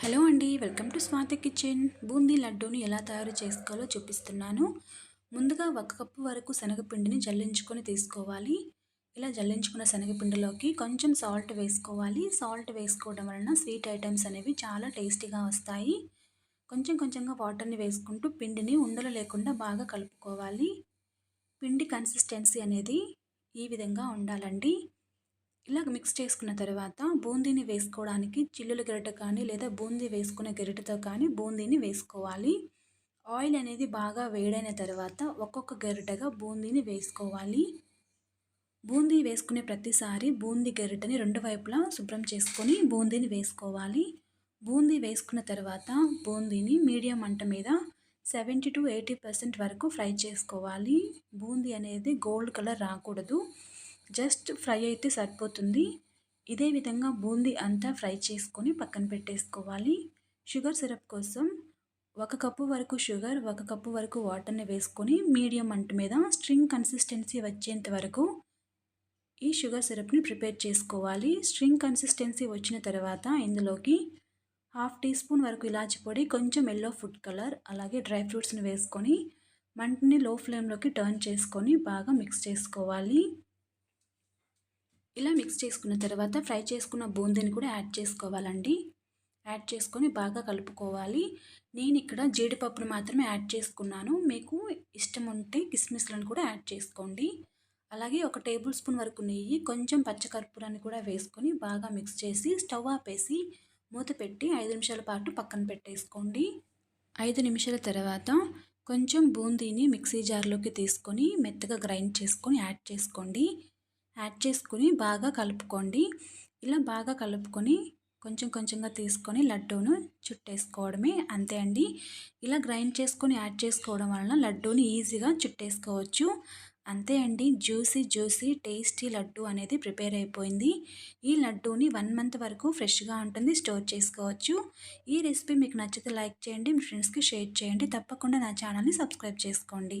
Hello అండి welcome to Swathi kitchen. Boondi లడ్డూని ఎలా తయారు చేసుకోవాలో చూపిస్తున్నాను. ముందుగా ఒక కప్పు వరకు శనగపిండిని జల్లించుకొని తీసుకోవాలి. ఇలా జల్లించుకున్న శనగపిండిలోకి కొంచెం సాల్ట్ వేసుకోవాలి. సాల్ట్ వేసుకోవడం వలన స్వీట్ ఐటమ్స్ అనేవి చాలా టేస్టీగా వస్తాయి. కొంచెం కొంచెంగా వాటర్ని వేసుకుంటూ పిండిని ఉండలు లేకుండా బాగా కలుపుకోవాలి. పిండి కన్సిస్టెన్సీ అనేది ఈ విధంగా ఉండాలండి. ఇలా మిక్స్ చేసుకున్న తర్వాత బూందీని వేసుకోవడానికి చిల్లుల గరిట కానీ లేదా బూందీ వేసుకునే గరిటతో కానీ బూందీని వేసుకోవాలి. ఆయిల్ అనేది బాగా వేడైన తర్వాత ఒక్కొక్క గరిటగా బూందీని వేసుకోవాలి. బూందీ వేసుకునే ప్రతిసారి బూందీ గరిటని రెండు వైపులా శుభ్రం చేసుకొని బూందీని వేసుకోవాలి. బూందీ వేసుకున్న తర్వాత బూందీని మీడియం మంట మీద సెవెంటీ టు ఎయిటీ పర్సెంట్ వరకు ఫ్రై చేసుకోవాలి. బూందీ అనేది గోల్డ్ కలర్ రాకూడదు. జస్ట్ ఫ్రై అయితే సరిపోతుంది. ఇదే విధంగా బూందీ అంతా ఫ్రై చేసుకొని పక్కన పెట్టేసుకోవాలి. షుగర్ సిరప్ కోసం ఒక కప్పు వరకు షుగర్ ఒక కప్పు వరకు వాటర్ని వేసుకొని మీడియం మంట మీద స్ట్రింగ్ కన్సిస్టెన్సీ వచ్చేంత వరకు ఈ షుగర్ సిరప్ని ప్రిపేర్ చేసుకోవాలి. స్ట్రింగ్ కన్సిస్టెన్సీ వచ్చిన తర్వాత ఇందులోకి హాఫ్ టీ స్పూన్ వరకు ఇలాచి పొడి కొంచెం ఎల్లో ఫుడ్ కలర్ అలాగే డ్రై ఫ్రూట్స్ని వేసుకొని మంటని లో ఫ్లేమ్లోకి టర్న్ చేసుకొని బాగా మిక్స్ చేసుకోవాలి. ఇలా మిక్స్ చేసుకున్న తర్వాత ఫ్రై చేసుకున్న బూందీని కూడా యాడ్ చేసుకోవాలండి. యాడ్ చేసుకొని బాగా కలుపుకోవాలి. నేను ఇక్కడ జీడిపప్పును మాత్రమే యాడ్ చేసుకున్నాను. మీకు ఇష్టం ఉంటే కిస్మిస్లను కూడా యాడ్ చేసుకోండి. అలాగే ఒక టేబుల్ స్పూన్ వరకు నెయ్యి కొంచెం పచ్చకర్పూరాన్ని కూడా వేసుకొని బాగా మిక్స్ చేసి స్టవ్ ఆపేసి మూత పెట్టి ఐదు నిమిషాల పాటు పక్కన పెట్టేసుకోండి. ఐదు నిమిషాల తర్వాత కొంచెం బూందీని మిక్సీ జార్లోకి తీసుకొని మెత్తగా గ్రైండ్ చేసుకొని యాడ్ చేసుకోండి. యాడ్ చేసుకుని బాగా కలుపుకోండి. ఇలా బాగా కలుపుకొని కొంచెం కొంచెంగా తీసుకొని లడ్డూను చుట్టేసుకోవడమే అంతే అండి. ఇలా గ్రైండ్ చేసుకొని యాడ్ చేసుకోవడం వలన లడ్డూని ఈజీగా చుట్టేసుకోవచ్చు. అంతే అండి. జ్యూసీ జ్యూసీ టేస్టీ లడ్డు అనేది ప్రిపేర్ అయిపోయింది. ఈ లడ్డూని వన్ మంత్ వరకు ఫ్రెష్గా ఉంటుంది స్టోర్ చేసుకోవచ్చు. ఈ రెసిపీ మీకు నచ్చితే లైక్ చేయండి మీ ఫ్రెండ్స్కి షేర్ చేయండి. తప్పకుండా నా ఛానల్ని సబ్స్క్రైబ్ చేసుకోండి.